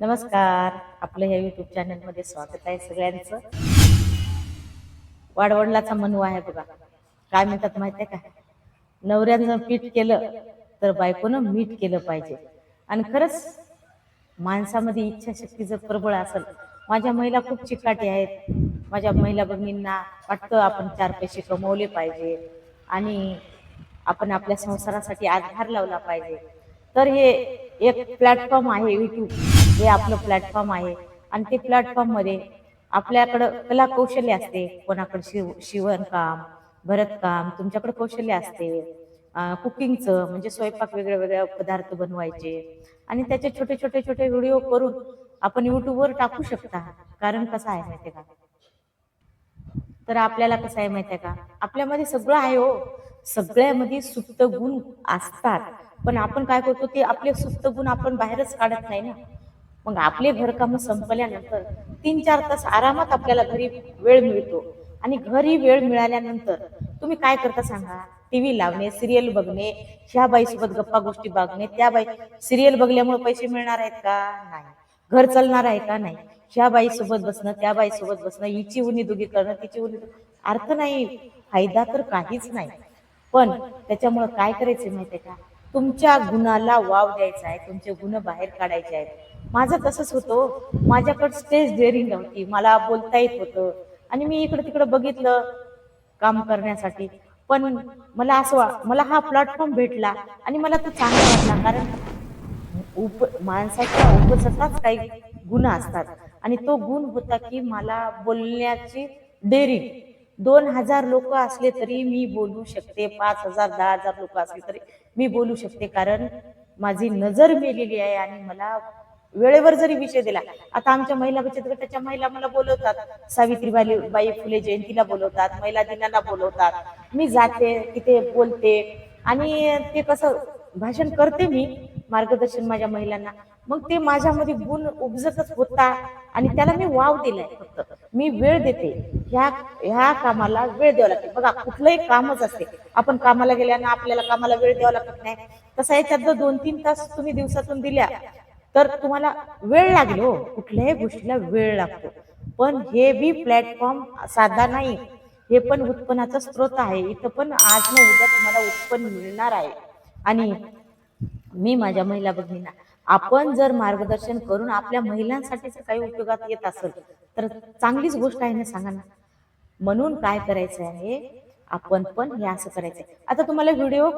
नमस्कार. आपलं ह्या युट्यूब चॅनलमध्ये स्वागत आहे सगळ्यांचं. वाडवडलाचा मनू आहे बघा. काय म्हणतात माहिती आहे का? नवऱ्यानं पीठ केलं तर बायकोनं मीठ केलं पाहिजे. आणि खरंच माणसामध्ये इच्छाशक्ती जर प्रबळ असेल माझ्या महिला खूप चिकाटी आहेत. माझ्या महिला बहिणींना वाटतं आपण चार पैसे कमवले पाहिजे. आणि आपण आपल्या संसारासाठी आधार लावला पाहिजे. तर हे एक प्लॅटफॉर्म आहे युट्यूब हे आपलं प्लॅटफॉर्म आहे. आणि ते प्लॅटफॉर्ममध्ये आपल्याकडं कला कौशल्य असते. कोणाकडे शिव शिवणकाम भरतकाम तुमच्याकडे कौशल्य असते. कुकिंगचं म्हणजे स्वयंपाक वेगळे वेगळे पदार्थ बनवायचे. आणि त्याचे छोटे छोटे छोटे व्हिडिओ करून आपण युट्यूबवर टाकू शकता. कारण कसं आहे माहिती का? तर आपल्याला कसं आहे माहिती का? आपल्यामध्ये सगळं आहे हो. सगळ्यामध्ये सुप्त गुण असतात. पण आपण काय करतो ते आपले सुप्त गुण आपण बाहेरच काढत नाही ना. मग आपले घरकाम संपल्यानंतर तीन चार तास आरामात आपल्याला घरी वेळ मिळतो. आणि घरी वेळ मिळाल्यानंतर तुम्ही काय करता सांगा? टीव्ही लावणे सिरियल बघणे ह्या बाईसोबत गप्पा गोष्टी बघणे त्या बाई सिरियल बघल्यामुळे पैसे मिळणार आहेत का? नाही. घर चालणार आहे का? नाही. ह्या बाईसोबत बसणं त्या बाईसोबत बसणं हिची उनी दुगी करणं तिची उनी अर्थ नाही. फायदा तर काहीच नाही. पण त्याच्यामुळे काय करायचं माहितीये का? तुमच्या गुणाला वाव द्यायचा आहे तुमचे गुण बाहेर काढायचे आहेत. माझं तसंच होतं. माझ्याकडे स्टेज डेअरिंग नव्हती. मला बोलता येत होतं. आणि मी इकडं तिकडं बघितलं काम करण्यासाठी. पण मला असं वा मला हा प्लॅटफॉर्म भेटला आणि मला तो चांगला वाटला. कारण उप माणसाच्या उपसताच काही गुण असतात. आणि तो गुण होता की मला बोलण्याची डेअरिंग दोन हजार लोक असले तरी मी बोलू शकते. पाच हजार दहा हजार लोक असले तरी मी बोलू शकते. कारण माझी नजर मेलेली आहे आणि मला वेळेवर जरी विषय दिला आता आमच्या महिला बचत गटाच्या महिला मला बोलवतात सावित्रीबाई बाई फुले जयंतीला बोलवतात महिला दिनाला बोलवतात. मी जाते तिथे बोलते. आणि ते कसं भाषण करते मी मार्गदर्शन माझ्या महिलांना. मग ते माझ्यामध्ये गुण उपजतच होता आणि त्याला मी वाव दिलाय फक्त. मी वेळ देते. ह्या ह्या कामाला वेळ द्यावा लागते. बघा कुठलंही कामच असते. आपण कामाला गेल्यानं आपल्याला कामाला वेळ द्यावा लागत नाही. तसा याच्यात दोन तीन तास तुम्ही दिवसातून दिल्या तर तुम्हाला वेळ लागलो हो. कुठल्याही गोष्टीला वेळ लागतो. पण हे बी प्लॅटफॉर्म साधा नाही. हे पण उत्पन्नाचा स्रोत आहे. इथं पण आज न उद्या तुम्हाला उत्पन्न मिळणार आहे. आणि मी माझ्या महिला भगिनींना आपण जर मार्गदर्शन करून आपल्या महिलांसाठी काही उपयोगात येत असेल तर चांगलीच गोष्ट आहे ना सांगा ना. म्हणून काय करायचं आहे आपण पण हे असं करायचं आता तुम्हाला व्हिडिओ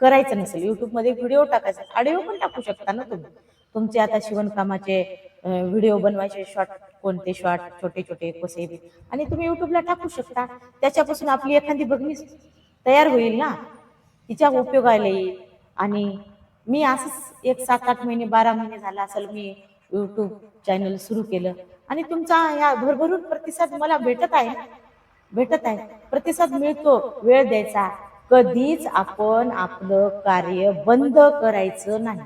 करायचं नसेल. युट्यूबमध्ये व्हिडिओ टाकायचा. ऑडिओ पण टाकू शकता ना तुम्ही. तुमचे आता शिवणकामाचे व्हिडिओ बनवायचे. शॉर्ट कोणते शॉर्ट छोटे छोटे कसे आणि तुम्ही युट्यूबला टाकू शकता. त्याच्यापासून आपली एखादी बघणी तयार होईल ना. तिच्या उपयोगाला येईल. आणि मी असंच एक सात आठ महिने बारा महिने झाला असेल मी युट्यूब चॅनल सुरू केलं. आणि तुमचा ह्या भरभरून प्रतिसाद मला भेटत आहे भेटत आहे. प्रतिसाद मिळतो. वेळ द्यायचा. कधीच आपण आपलं कार्य बंद करायचं नाही.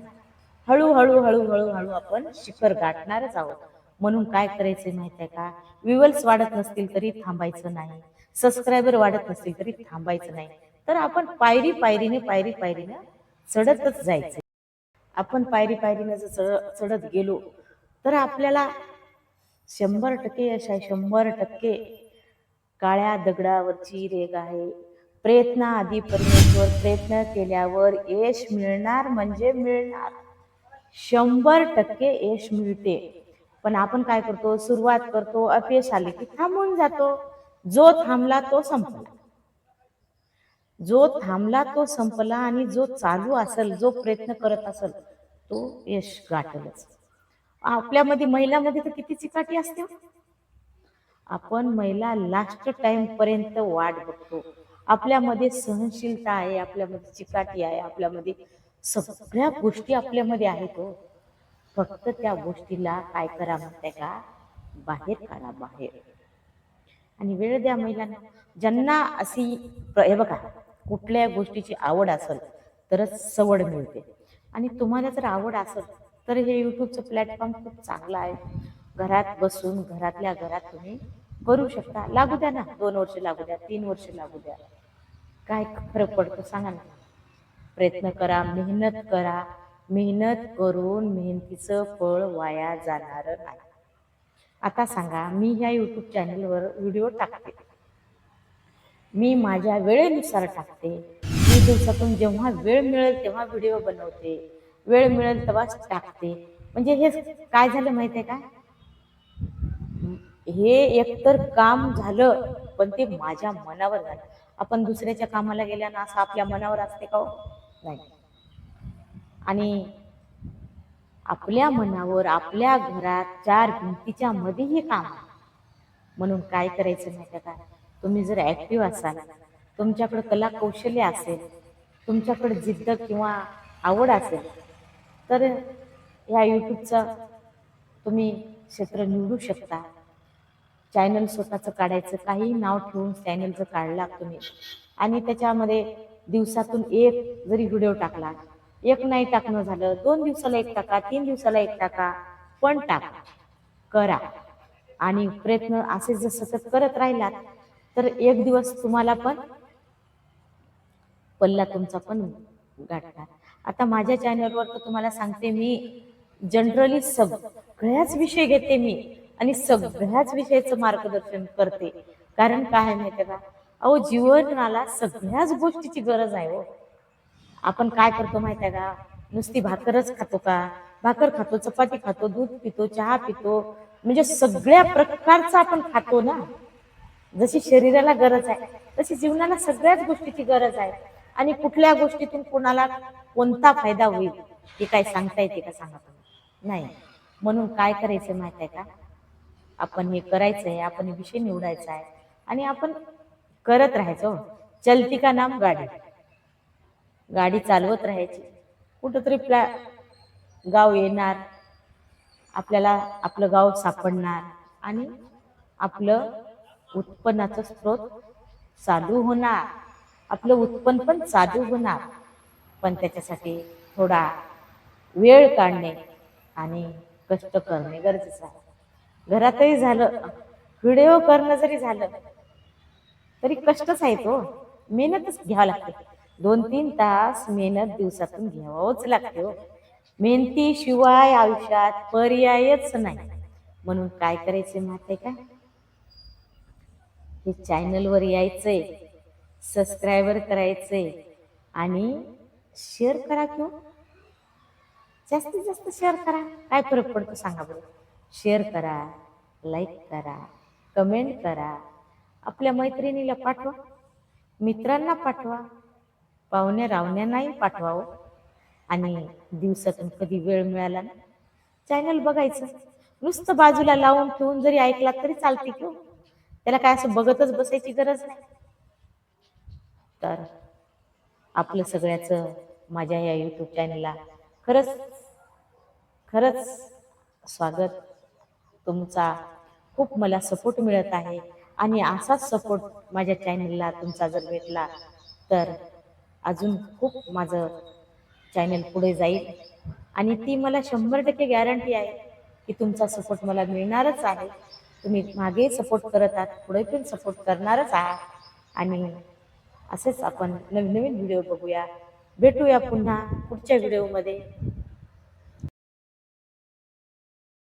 हळूहळू हळूहळू हळू आपण शिखर गाठणारच आहोत. म्हणून काय करायचं माहीत आहे का? विवल्स वाढत नसतील तरी थांबायचं नाही. सबस्क्रायबर वाढत नसतील तरी थांबायचं नाही. तर आपण पायरी पायरीने पायरी पायरीने चढतच जायचं आपण पायरी पायरीने जर चढ चढत गेलो तर आपल्याला शंभर टक्के अशा शंभर टक्के काळ्या दगडावरची रेग आहे. प्रयत्न आधी परमेश्वर प्रयत्न केल्यावर यश मिळणार म्हणजे मिळणार. शंभर टक्के यश मिळते. पण आपण काय करतो? सुरुवात करतो अपयश आले की थांबून जातो. जो थांबला तो संपला. जो थांबला तो संपला आणि जो चालू असेल जो प्रयत्न करत असेल तो यश गाठलच. आपल्यामध्ये महिलामध्ये तर किती चिकाटी असते हो. आपण महिला लास्ट टाइम पर्यंत वाट बघतो. आपल्यामध्ये सहनशीलता आहे आपल्यामध्ये चिकाटी आहे आपल्यामध्ये सगळ्या गोष्टी आपल्यामध्ये आहेत हो. फक्त त्या गोष्टीला काय करा म्हणताय का? बाहेर काढा बाहेर. आणि वेळ द्या महिलांना. ज्यांना अशी हे बघा कुठल्या गोष्टीची आवड असेल तरच सवड मिळते. आणि तुम्हाला जर आवड असेल तर हे युट्यूबचं प्लॅटफॉर्म खूप चांगलं आहे. घरात बसून घरातल्या घरात तुम्ही करू शकता. लागू द्या ना. दोन वर्ष लागू द्या तीन वर्ष लागू द्या. काय फरक पडतो सांगा ना. प्रयत्न करा मेहनत करा. मेहनत करून मेहनतीचं फळ वाया जाणार नाही. आता सांगा मी ह्या यूट्यूब चॅनलवर व्हिडिओ टाकते. मी माझ्या वेळेनुसार टाकते. मी दिवसातून जेव्हा वेळ मिळेल तेव्हा व्हिडिओ बनवते. वेळ मिळेल तेव्हाच टाकते. म्हणजे हे काय झालं माहिती आहे का? हे एकतर काम झालं पण ते माझ्या मनावर झालं. आपण दुसऱ्याच्या कामाला गेल्यानं असं आपल्या मनावर असते का हो? नाही. आणि आपल्या मनावर आपल्या घरात चार भिंतीच्या मध्ये हे काम म्हणून काय करायचं माहिती का? तुम्ही जर ऍक्टिव्ह असाल तुमच्याकडे कला कौशल्य असेल तुमच्याकडे जिद्द किंवा आवड असेल तर ह्या यूट्यूबचं तुम्ही क्षेत्र निवडू शकता. चॅनल स्वतःचं काढायचं काही नाव ठेवून चॅनलचं काढला तुम्ही. आणि त्याच्यामध्ये दिवसातून एक जरी व्हिडिओ टाकला एक नाही टाकणं झालं दोन दिवसाला एक टाका तीन दिवसाला एक टाका पण टाका. करा. आणि प्रयत्न असे जर सतत करत राहिलात तर एक दिवस तुम्हाला पण पल्ला तुमचा पण गाठणार. आता माझ्या चॅनलवर तर तुम्हाला सांगते मी जनरली सगळ्याच विषय घेते मी. आणि सगळ्याच विषयाचं मार्गदर्शन करते. कारण काय माहितीये माहिती का? अहो जीवनाला सगळ्याच गोष्टीची गरज आहे हो. आपण काय करतो माहिती आहे का? नुसती भाकरच खातो का? भाकर खातो चपाती खातो दूध पितो चहा पितो. म्हणजे सगळ्या प्रकारचा आपण खातो ना. जशी शरीराला गरज आहे तशी जीवनाला सगळ्याच गोष्टीची गरज आहे. आणि कुठल्या गोष्टीतून कोणाला कोणता फायदा होईल हे काय सांगता येते का सांगा तुम्ही? नाही. म्हणून काय करायचं माहीत आहे का? आपण हे करायचं आहे आपण हे विषय निवडायचा आहे आणि आपण करत राहायचो हो. चलती का नाम गाडी? गाडी चालवत राहायची. कुठंतरी प्ला गाव येणार आपल्याला आपलं गाव सापडणार आणि आपलं उत्पन्नाचा स्रोत चालू होणार. आपलं उत्पन्न पण चालू होणार. पण त्याच्यासाठी थोडा वेळ काढणे आणि कष्ट करणे गरजेचं आहे. घरातही झालं व्हिडिओ करणं जरी झालं तरी कष्टच आहे तो हो. मेहनतच घ्यावं लागते. दोन तीन तास मेहनत दिवसातून घ्यावंच लागते हो. मेहनतीशिवाय आयुष्यात पर्यायच नाही. म्हणून काय करायचे माहिती आहे का? हे चॅनलवर यायचंय सबस्क्रायबर करायचंय आणि शेअर करा किंवा जास्तीत जास्त शेअर करा. काय फरक पडतो सांगा बरं? शेअर करा लाईक करा कमेंट करा. आपल्या मैत्रिणीला पाठवा मित्रांना पाठवा पाहुण्या रावण्यांनाही पाठवावं हो. आणि दिवसातून कधी वेळ मिळाला ना चॅनल बघायचं. नुसतं बाजूला लावून ठेवून जरी ऐकला तरी चालते किंवा हो. त्याला काय असं बघतच बसायची गरज नाही. तर आपलं सगळ्याचं माझ्या या यूट्यूब चॅनलला खरंच खरंच स्वागत. तुमचा खूप मला सपोर्ट मिळत आहे. आणि असाच सपोर्ट माझ्या चॅनलला तुमचा जर भेटला तर अजून खूप माझं चॅनल पुढे जाईल. आणि ती मला शंभर टक्के गॅरंटी आहे की तुमचा सपोर्ट मला मिळणारच आहे. तुम्ही मागे सपोर्ट करत आहात पुढे पण सपोर्ट करणारच आहात. आणि असेच आपण नवीन नवीन व्हिडिओ बघूया. भेटूया पुन्हा पुढच्या व्हिडिओमध्ये